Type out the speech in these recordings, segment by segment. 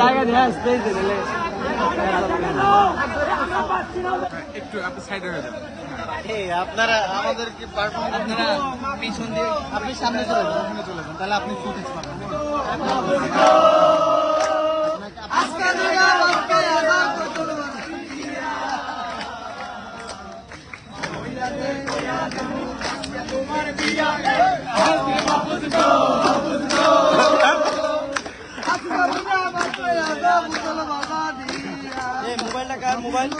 জায়গা দেয় স্পেস দিলে। একটু আপনি সাইডে হয়ে যান। আপনারা আমাদেরকে পারফর্ম আপনারা পিছন দিয়ে আপনি সামনে চলে যান সামনে চলে যান তাহলে আপনি ফুটেজ পাবেন। এই मोबाइल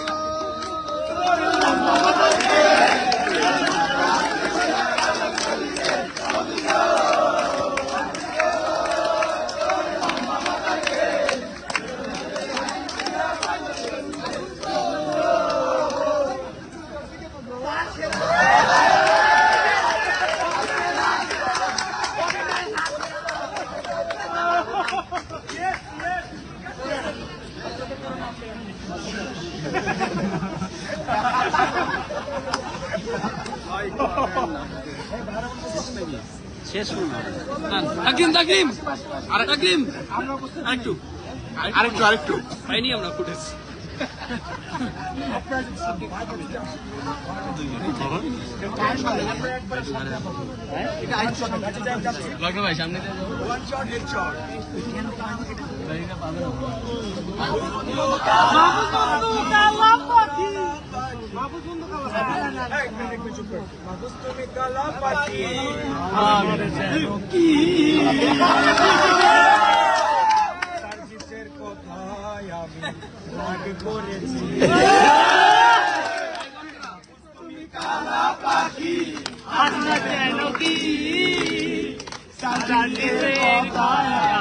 মোবাইল তাকিম তাকিম আর তাকিম আরেকটু আরেকটু আরেকটু। পাইনি আমরা ফুটেজ। ভাই সামনে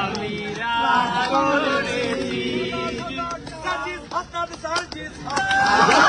দিয়ে যাও। সাজিস তোমরাই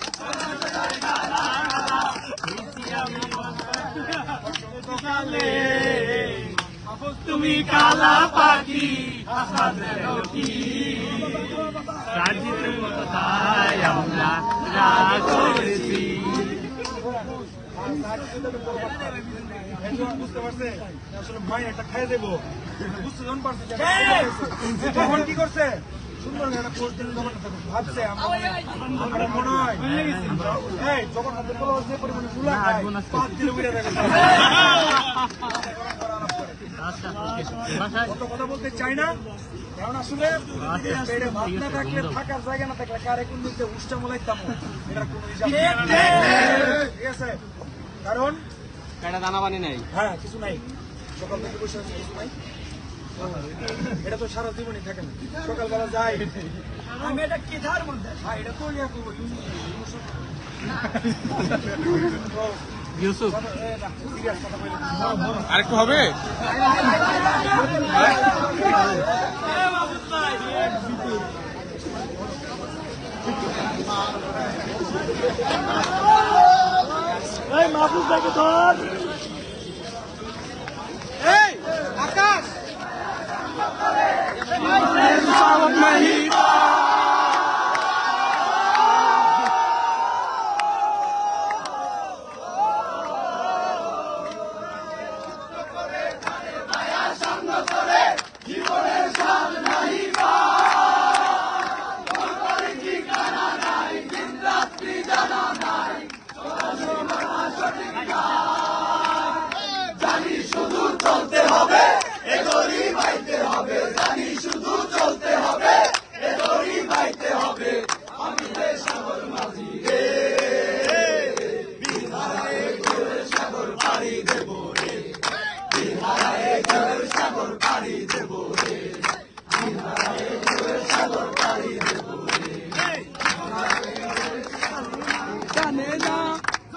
তুমি কালা পাখি আমরা রাগ করেছি। বুঝতে পারছে আসলে ভাই একটা খাই দেবো। বুঝতে যখন পারছে। তখন কি করছে? সুন্দর একটা পোস্ট দিলে তখন ভাবছে আমরা আমরা মনে হয় যখন হাতে বলা যে পরিমাণে ফুলা খায় পাঁচ দিলে উড়ে কত কথা বলতে চাই না? কারণ আসলে পেটে ভাত না থাকলে থাকার জায়গা না থাকলে কারে কোন দিতে উষ্টা মোলাইতাম এটা কোনো ঠিক আছে। কারণ এটা দানা পানি নাই? হ্যাঁ কিছু নাই। সকাল থেকে বসে আছি কিছু নাই। এটা তো সারা জীবনই থাকে না। সকালবেলা যাই। আমি এটা কেথার মধ্যে হ্যাঁ এটা তো ইয়া করব ইউসুফ। আরেকটু হবে? মাহফুজ ভাইকে ধর এই আকাশ চলতে হবে এ দড়ি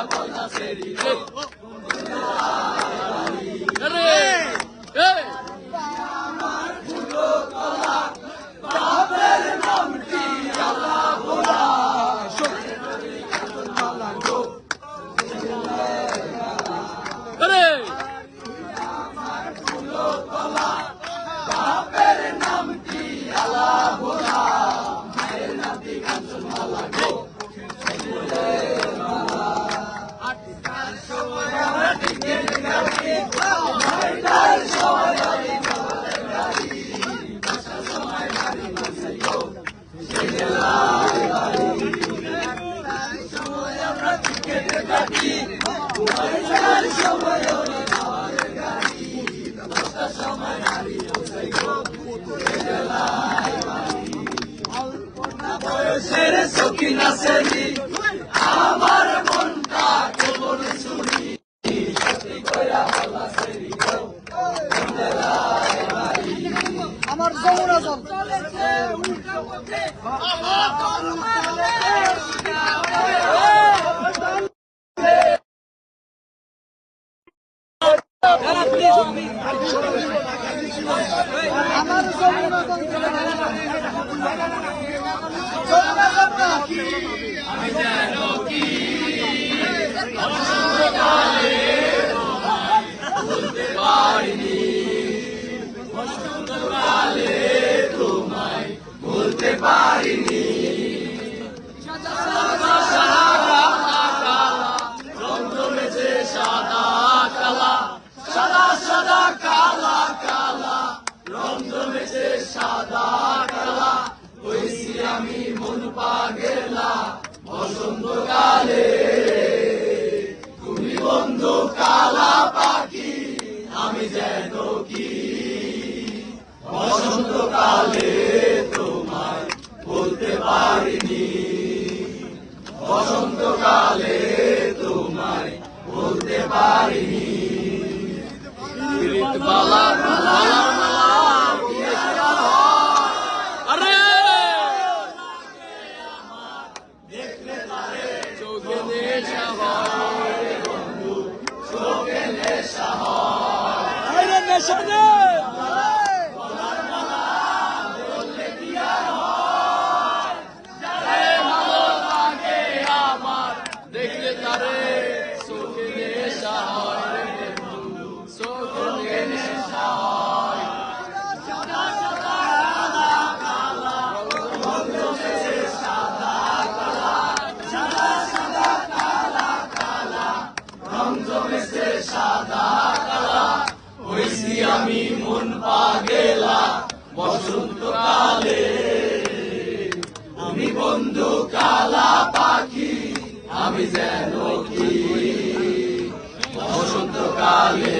Hey! Hey! বসন্তকালে তোমায় বলতে পারিনি। বসন্তকালে তোমায় বলতে পারিনি। বালা আরে! চোখে নেশা হয় বন্ধু চোখে নেশা হয় আরে নেশা নে আমার দেখলে তারে চোখে নেশা হয় রে বন্ধু চোখে নেশা হয় হইছি আমি মন পাগেলা বসন্তকালে আমি বন্ধু কালা পাখি আমি যেন কি বসন্তকালে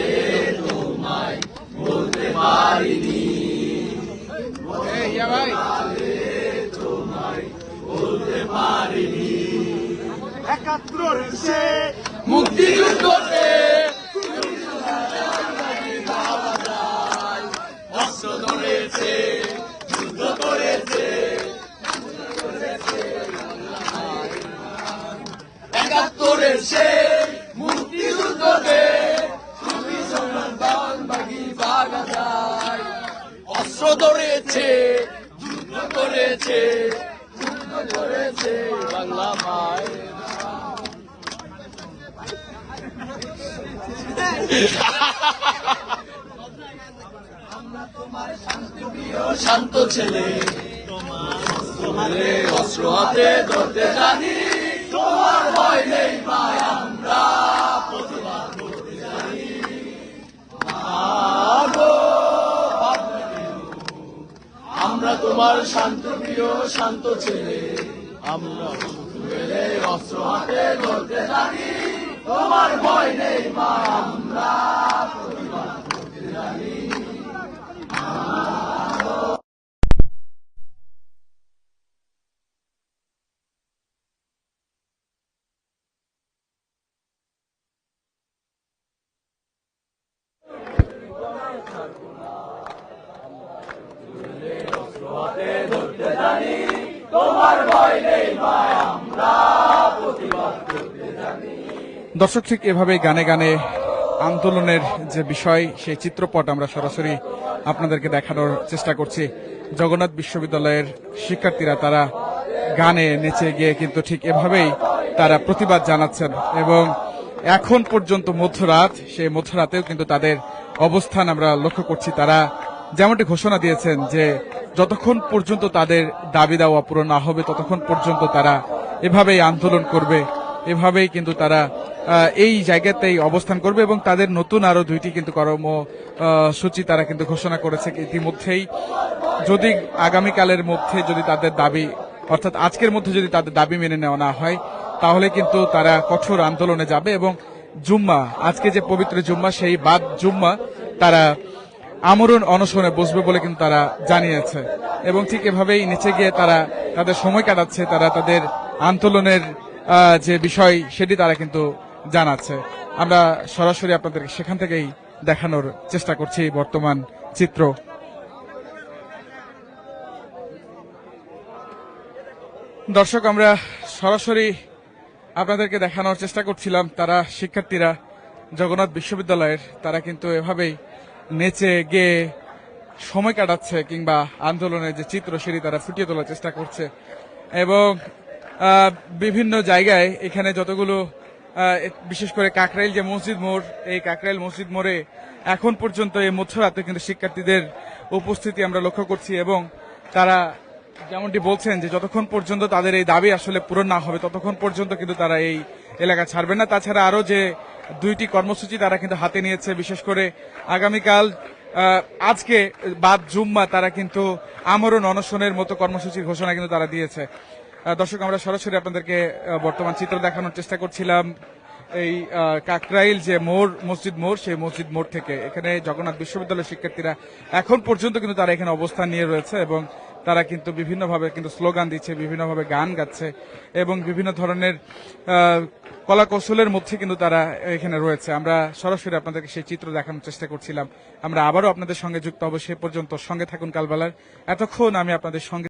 তোমায় বলতে পারিনি এই ইয়া ভাই বলতে পারিনি একাত্তর সে মুক্তিযুদ্ধতে করেছে যুদ্ধ করেছে। একাত্তরের সেই মুক্তিযুদ্ধকে তুমি সম্মান অস্ত্র ধরেছে, যুদ্ধ করেছে যুদ্ধ করেছে বাংলা মায়ের শান্ত ছেলে অস্ত্র হাতে ধরতে জানি তোমার ভয় নেই মা আমরা? আমরা তোমার শান্ত প্রিয় শান্ত ছেলে আমরা অস্ত্র হাতে ধরতে জানি তোমার ভয় নেই মা আমরা প্রতিবাদ করতে দর্শক, ঠিক এভাবে গানে গানে আন্দোলনের যে বিষয়, সেই চিত্রপট আমরা সরাসরি আপনাদেরকে দেখানোর চেষ্টা করছি। জগন্নাথ বিশ্ববিদ্যালয়ের শিক্ষার্থীরা তারা গানে নেচে গিয়ে কিন্তু ঠিক এভাবেই তারা প্রতিবাদ জানাচ্ছেন এবং এখন পর্যন্ত মধ্যরাত, সেই মধ্যরাতেও কিন্তু তাদের অবস্থান আমরা লক্ষ্য করছি। তারা যেমনটি ঘোষণা দিয়েছেন যে যতক্ষণ পর্যন্ত তাদের দাবি দাওয়া পূরণ না হবে, ততক্ষণ পর্যন্ত তারা এভাবেই আন্দোলন করবে। এভাবেই কিন্তু তারা এই জায়গাতেই অবস্থান করবে এবং তাদের নতুন আরও দুইটি কিন্তু কর্ম আহ, সূচি তারা কিন্তু ঘোষণা করেছে ইতিমধ্যেই। যদি আগামীকালের মধ্যে যদি তাদের দাবি অর্থাৎ আজকের মধ্যে যদি তাদের দাবি মেনে নেওয়া না হয় তাহলে কিন্তু তারা কঠোর আন্দোলনে যাবে এবং জুম্মা আজকে যে পবিত্র জুম্মা সেই বাদ জুম্মা তারা আমরণ অনশনে বসবে বলে কিন্তু তারা জানিয়েছে। এবং ঠিক এভাবেই নিচে গিয়ে তারা তাদের সময় কাটাচ্ছে তারা তাদের আন্দোলনের যে বিষয় সেটি তারা কিন্তু জানাচ্ছে। আমরা সরাসরি আপনাদেরকে সেখান থেকেই দেখানোর চেষ্টা করছি বর্তমান চিত্র। দর্শক, আমরা সরাসরি আপনাদেরকে দেখানোর চেষ্টা করছিলাম। তারা শিক্ষার্থীরা, জগন্নাথ বিশ্ববিদ্যালয়ের, তারা কিন্তু এভাবেই নেচে গেয়ে সময় কাটাচ্ছে কিংবা আন্দোলনের যে চিত্র, সেটি তারা ফুটিয়ে তোলার চেষ্টা করছে। এবং বিভিন্ন জায়গায় এখানে যতগুলো বিশেষ করে কাকরাইল যে মসজিদ মোড়, এই কাকরাইল মসজিদ মোড়ে এখন পর্যন্ত এই মধ্যরাতে কিন্তু শিক্ষার্থীদের উপস্থিতি আমরা লক্ষ্য করছি এবং তারা যেমনটি বলছেন যে যতক্ষণ পর্যন্ত তাদের এই দাবি আসলে পূরণ না হবে, ততক্ষণ পর্যন্ত কিন্তু তারা এই এলাকা ছাড়বেন না। তাছাড়া আরও যে দুইটি কর্মসূচি তারা কিন্তু হাতে নিয়েছে, বিশেষ করে আগামীকাল আজকে বাদ জুম্মা তারা কিন্তু আমরণ অনশনের মতো কর্মসূচির ঘোষণা কিন্তু তারা দিয়েছে। দর্শক, আমরা সরাসরি আপনাদেরকে বর্তমান চিত্র দেখানোর চেষ্টা করছিলাম। এই কাকরাইল যে মোড়, মসজিদ মোড়, সেই মসজিদ মোড় থেকে। এখানে জগন্নাথ বিশ্ববিদ্যালয়ের শিক্ষার্থীরা এখন পর্যন্ত কিন্তু তারা এখানে অবস্থান নিয়ে রয়েছে এবং তারা কিন্তু বিভিন্নভাবে কিন্তু স্লোগান দিচ্ছে, বিভিন্নভাবে গান গাচ্ছে এবং বিভিন্ন ধরনের কলা কৌশলের মধ্যে কিন্তু তারা এখানে রয়েছে। আমরা সরাসরি আপনাদেরকে সেই চিত্র দেখানোর চেষ্টা করছিলাম। আমরা আবারও আপনাদের সঙ্গে যুক্ত হব সে পর্যন্ত। সঙ্গে থাকুন কালবেলার। এতক্ষণ আমি আপনাদের সঙ্গে